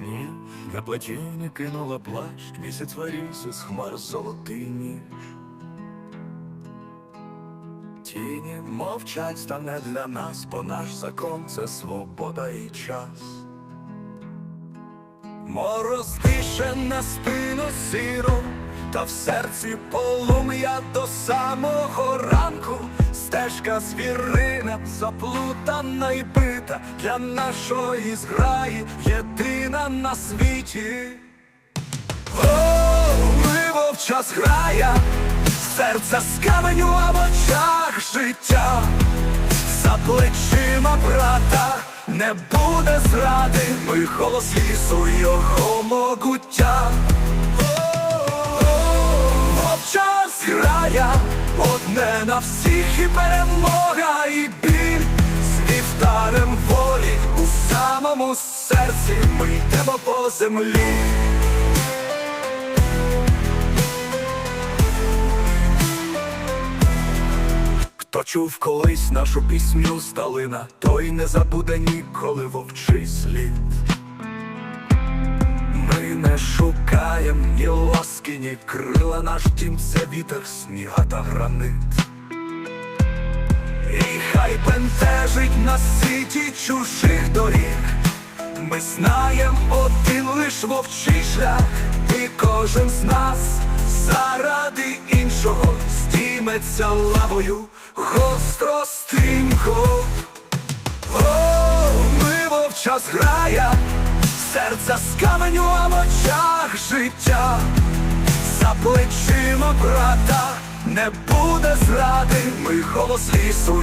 Ні, на плетіння кинула плащ, місяць варівся з хмар золотині. Тіні мовчать стане для нас, бо наш закон це свобода і час. Мороз дише на спину сіру, та в серці полум'я до самого ранку. Стежка звірина заплутана і бита для нашої зграї, єдина на світі. О, ми вовча зграя, серце з каменю, а в очах життя, за плечима брата не буде зради, ми голос лісу його могуття. На всіх і перемога, і біль з вівтарем волі у самому серці ми йдемо по землі. Хто чув колись нашу пісню здалина, той не забуде ніколи вовчий слід. Ми не шукаєм ні ласки, ні крила, наш дім це вітер, сніга та гранит. Бентежить на світі чужих доріг. Ми знаєм один лиш вовчий шлях, і кожен з нас заради іншого здійметься лавою гостро стрімко. О, ми вовча зграя, серця з каменю, а в очах життя, за плечима брата не буде зради, ми голос лісу.